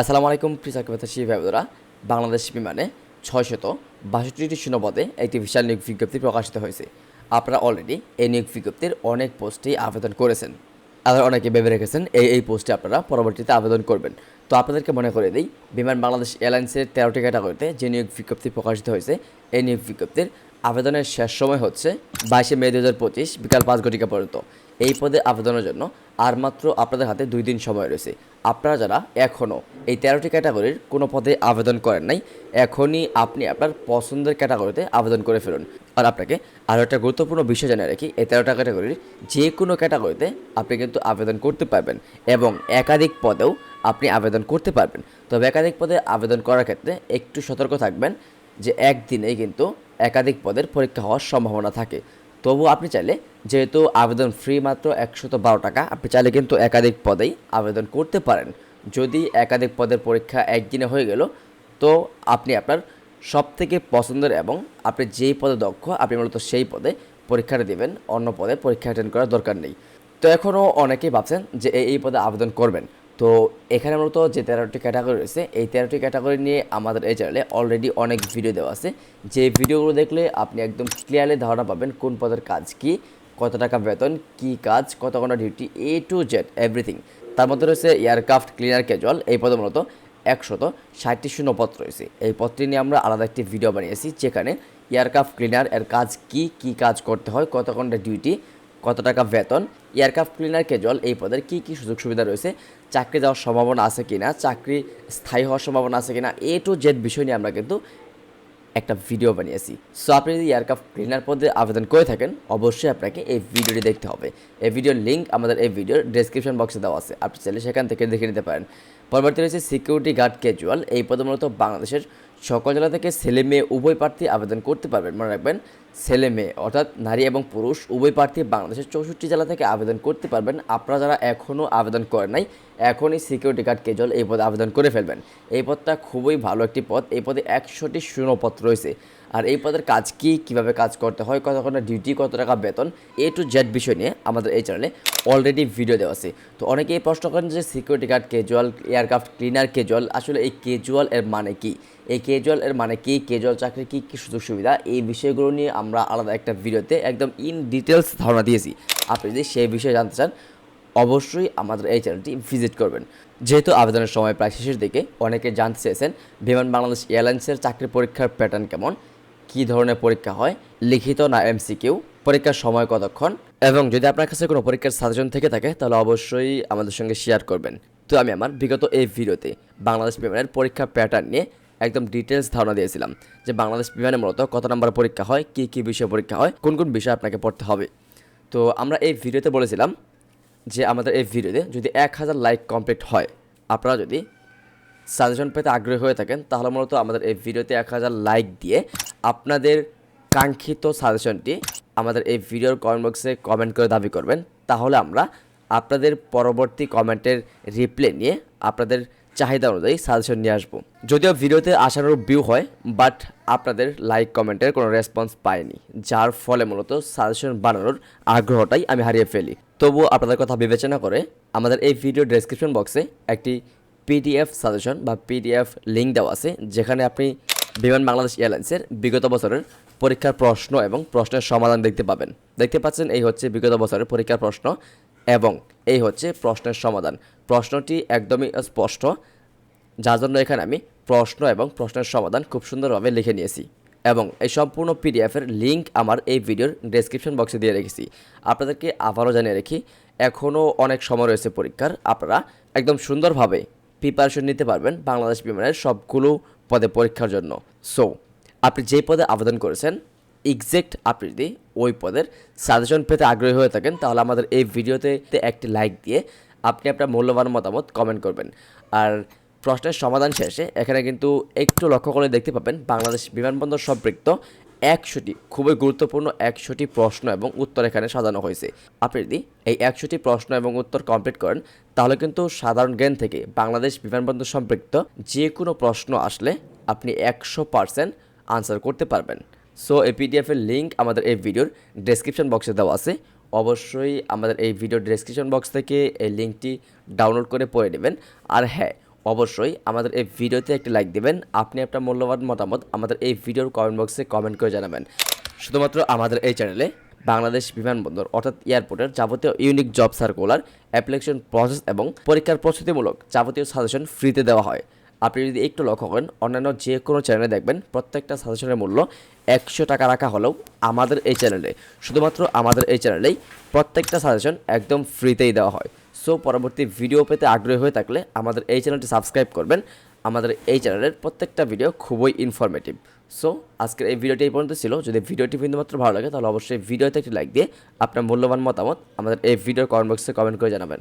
আসসালামু আলাইকুম প্রিসাকিবাতাসী ভাইবোরা বাংলাদেশ বিমানে ছয়শত বাষট্টিটি শূন্যপদে একটি বিশাল নিয়োগ বিজ্ঞপ্তি প্রকাশিত হয়েছে। আপনারা অলরেডি এই নিয়োগ বিজ্ঞপ্তির অনেক পোস্টেই আবেদন করেছেন। আর অনেকে ভেবে রেখেছেন এই এই পোস্টে আপনারা পরবর্তীতে আবেদন করবেন। তো আপনাদেরকে মনে করে দিই, বিমান বাংলাদেশ এয়ারলাইন্সের তেরোটি ক্যাটাগরিতে যে নিয়োগ বিজ্ঞপ্তি প্রকাশিত হয়েছে, এই নিয়োগ বিজ্ঞপ্তির আবেদনের শেষ সময় হচ্ছে বাইশে মে দু হাজার পঁচিশ, বিকাল পাঁচ ঘটিকা পর্যন্ত। এই পদে আবেদনের জন্য আর মাত্র আপনাদের হাতে দুই দিন সময় রয়েছে। আপনারা যারা এখনও এই তেরোটি ক্যাটাগরির কোনো পদে আবেদন করেন নাই, এখনই আপনি আপনার পছন্দের ক্যাটাগরিতে আবেদন করে ফেলুন। আর আপনাকে আরও একটা গুরুত্বপূর্ণ বিষয় জানিয়ে রাখি, এই তেরোটা ক্যাটাগরির যে কোনো ক্যাটাগরিতে আপনি কিন্তু আবেদন করতে পারবেন এবং একাধিক পদেও আপনি আবেদন করতে পারবেন। তবে একাধিক পদে আবেদন করার ক্ষেত্রে একটু সতর্ক থাকবেন যে একদিনেই কিন্তু একাধিক পদের পরীক্ষা হওয়ার সম্ভাবনা থাকে। তবু আপনি চাইলে যেহেতু আবেদন ফ্রি মাত্র একশত বারো টাকা, আপনি চাইলে কিন্তু একাধিক পদেই আবেদন করতে পারেন। যদি একাধিক পদের পরীক্ষা একদিনে হয়ে গেল, তো আপনি আপনার সব থেকে পছন্দের এবং আপনি যেই পদে দক্ষ, আপনি মূলত সেই পদে পরীক্ষাটা দেবেন, অন্য পদে পরীক্ষা অ্যাটেন্ড করার দরকার নেই। তো এখনও অনেকেই ভাবছেন যে এই পদে আবেদন করবেন। তো এখানে মূলত যে তেরোটি ক্যাটাগরি রয়েছে, এই তেরোটি ক্যাটাগরি নিয়ে আমাদের এই চ্যানেলে অলরেডি অনেক ভিডিও দেওয়া আছে। যে ভিডিওগুলো দেখলে আপনি একদম ক্লিয়ারলি ধারণা পাবেন কোন পদের কাজ কি, কত টাকা বেতন, কি কাজ, কত ঘণ্টা duty A to Z everything তার মধ্যে রয়েছে এয়ারক্রাফট ক্লিনার ক্যাজুয়াল এই পদে মূলত একশত ষাটটি শূন্য পদ রয়েছে। এই পদটি নিয়ে আমরা আলাদা একটি ভিডিও বানিয়েছি, যেখানে এয়ারক্রাফট ক্লিনার এর কাজ কি কি কাজ করতে হয়, কত ঘণ্টা ডিউটি কত টাকা বেতন এয়ারক্রাফট ক্লিনার ক্যাজুয়াল এই পদের কী কী সুযোগ সুবিধা রয়েছে, চাকরি যাওয়ার সম্ভাবনা আছে কি না চাকরি স্থায়ী হওয়ার সম্ভাবনা আছে কি না এ টু জেড বিষয় নিয়ে আমরা কিন্তু একটা ভিডিও বানিয়েছি। সো আপনি যদি এয়ারক্রাফট ক্লিনার পদে আবেদন করে থাকেন, অবশ্যই আপনাকে এই ভিডিওটি দেখতে হবে। এই ভিডিওর লিঙ্ক আমাদের এই ভিডিওর ডেসক্রিপশন বক্সে দেওয়া আছে। আপনি চাইলে সেখান থেকে দেখে নিতে পারেন। পরবর্তী রয়েছে সিকিউরিটি গার্ড ক্যাজুয়াল এই পদে মূলত বাংলাদেশের সকল জেলা থেকে ছেলে মেয়ে উভয় প্রার্থী আবেদন করতে পারবেন। মনে রাখবেন, ছেলে মেয়ে অর্থাৎ নারী এবং পুরুষ উভয় প্রার্থী বাংলাদেশের চৌষট্টি জেলা থেকে আবেদন করতে পারবেন। আপনারা যারা এখনও আবেদন করেন নাই, এখনই সিকিউরিটি গার্ড কেজল এই পদে আবেদন করে ফেলবেন। এই পদটা খুবই ভালো একটি পদ। এই পদে একশোটি শূন্যপদ রয়েছে। আর এই পদের কাজ কি, কীভাবে কাজ করতে হয় কত ঘণ্টা ডিউটি কত টাকা বেতন, এ টু জেড বিষয় নিয়ে আমাদের এই চ্যানেলে অলরেডি ভিডিও দেওয়া আছে। তো অনেকেই প্রশ্ন করেন যে security guard casual aircraft cleaner casual আসলে এই কেজুয়াল এর মানে কি? এই কেজুয়াল এর মানে কি? কেজুয়াল চাকরির কী কী সুযোগ সুবিধা? এই বিষয়গুলো নিয়ে আমরা আলাদা একটা ভিডিওতে একদম ইন ডিটেলস ধারণা দিয়েছি। আপনি যদি সেই বিষয়ে জানতে চান, অবশ্যই আমাদের এই চ্যানেলটি ভিজিট করবেন। যেহেতু আবেদনের সময় প্রায় শেষের দিকে, অনেকে জানতে চেয়েছেন, বিমান বাংলাদেশ এয়ারলাইন্সের চাকরি পরীক্ষার প্যাটার্ন কেমন? কী ধরনের পরীক্ষা হয়? লিখিত না এমসিকিউ পরীক্ষার সময় কতক্ষণ? এবং যদি আপনার কাছে কোনো পরীক্ষার সাজেশন থেকে থাকে, তাহলে অবশ্যই আমাদের সঙ্গে শেয়ার করবেন। তো আমি আমার বিগত এই ভিডিওতে বাংলাদেশ বিমানের পরীক্ষা প্যাটার্ন নিয়ে একদম ডিটেলস ধারণা দিয়েছিলাম যে বাংলাদেশ বিমানে মূলত কত নম্বর পরীক্ষা হয়, কী কী বিষয়ে পরীক্ষা হয়, কোন কোন বিষয় আপনাকে পড়তে হবে। তো আমরা এই ভিডিওতে বলেছিলাম যে আমাদের এই ভিডিওতে যদি এক হাজার লাইক কমপ্লিট হয়, আপনারা যদি সাজেশন পেতে আগ্রহী হয়ে থাকেন, তাহলে মূলত আমাদের এই ভিডিওতে এক হাজার লাইক দিয়ে আপনাদের কাঙ্ক্ষিত সাজেশনটি আমাদের এই ভিডিওর কমেন্ট বক্সে কমেন্ট করে দাবি করবেন। তাহলে আমরা আপনাদের পরবর্তী কমেন্টের রিপ্লে নিয়ে আপনাদের চাহিদা অনুযায়ী সাজেশন নিয়ে আসব। যদিও ভিডিওতে আসানোর ভিউ হয় বাট আপনাদের লাইক কমেন্টের কোনো রেসপন্স পাইনি, যার ফলে মূলত সাজেশন বানানোর আগ্রহটাই আমি হারিয়ে ফেলি। তবুও আপনাদের কথা বিবেচনা করে আমাদের এই ভিডিও ডেসক্রিপশন বক্সে একটি পিডিএফ সাজেশন বা পিডিএফ লিঙ্ক দেওয়া আছে, যেখানে আপনি বিমান বাংলাদেশ এয়ারলাইন্সের বিগত বছরের পরীক্ষার প্রশ্ন এবং প্রশ্নের সমাধান দেখতে পাবেন। দেখতে পাচ্ছেন, এই হচ্ছে বিগত বছরের পরীক্ষার প্রশ্ন। এবং এই হচ্ছে প্রশ্নের সমাধান। প্রশ্নটি একদমই স্পষ্ট। যার জন্য এখানে আমি প্রশ্ন এবং প্রশ্নের সমাধান খুব সুন্দরভাবে লিখে নিয়েছি এবং এই সম্পূর্ণ পিডিএফের লিঙ্ক আমার এই ভিডিওর ডেসক্রিপশন বক্সে দিয়ে রেখেছি। আপনাদেরকে আবারও জানিয়ে রাখি এখনও অনেক সময় রয়েছে পরীক্ষার। আপনারা একদম সুন্দরভাবে প্রিপারেশন নিতে পারবেন বাংলাদেশ বিমানের সবগুলো পদে পরীক্ষার জন্য। সো আপনি যে পদে আবেদন করেছেন এক্সাক্ট আপনি ওই পদের সাজেশন পেতে আগ্রহী হয়ে থাকেন, তাহলে আমাদের এই ভিডিওতে একটি লাইক দিয়ে আপনি আপনার মূল্যবান মতামত কমেন্ট করবেন। আর প্রশ্নের সমাধান শেষে এখানে কিন্তু একটু লক্ষ্য করে দেখতে পাবেন, বাংলাদেশ বিমানবন্দর সম্পৃক্ত একশোটি, খুবই গুরুত্বপূর্ণ একশোটি প্রশ্ন এবং উত্তর এখানে সাজানো হয়েছে। আপনি যদি এই একশোটি প্রশ্ন এবং উত্তর কমপ্লিট করেন, তাহলে কিন্তু সাধারণ জ্ঞান থেকে বাংলাদেশ বিমানবন্দর সম্পৃক্ত যে কোনো প্রশ্ন আসলে আপনি একশো পার্সেন্ট আনসার করতে পারবেন। সো এই পিডিএফের লিঙ্ক আমাদের এই ভিডিওর ডেসক্রিপশন বক্সে দেওয়া আছে। অবশ্যই আমাদের এই ভিডিও ডেসক্রিপশন বক্স থেকে এই লিঙ্কটি ডাউনলোড করে পড়ে নেবেন। আর হ্যাঁ অবশ্যই আমাদের এই ভিডিওতে একটি লাইক দিবেন। আপনি আপনার মূল্যবান মতামত আমাদের এই ভিডিওর কমেন্ট বক্সে কমেন্ট করে জানাবেন। শুধুমাত্র আমাদের এই চ্যানেলে বাংলাদেশ বিমানবন্দর, অর্থাৎ এয়ারপোর্টের যাবতীয় unique job circular application process এবং পরীক্ষার প্রস্তুতিমূলক যাবতীয় সাজেশন ফ্রিতে দেওয়া হয়। আপনি যদি একটু লক্ষ্য করেন, অন্যান্য যে কোনো চ্যানেলে দেখবেন, প্রত্যেকটা সাজেশনের মূল্য একশো টাকা রাখা হলেও আমাদের এই চ্যানেলে শুধুমাত্র আমাদের এই চ্যানেলেই প্রত্যেকটা সাজেশন একদম ফ্রিতেই দেওয়া হয়। সো পরবর্তী ভিডিও পেতে আগ্রহী হয়ে থাকলে আমাদের এই চ্যানেলটি সাবস্ক্রাইব করবেন। আমাদের এই চ্যানেলের প্রত্যেকটা ভিডিও খুবই ইনফরমেটিভ সো আজকের এই ভিডিওটি এই পর্যন্ত ছিল। যদি ভিডিওটি বিন্দুমাত্র ভালো লাগে, তাহলে অবশ্যই ভিডিওতে একটি লাইক দিয়ে আপনার মূল্যবান মতামত আমাদের এই ভিডিওর কমেন্ট বক্সে কমেন্ট করে জানাবেন।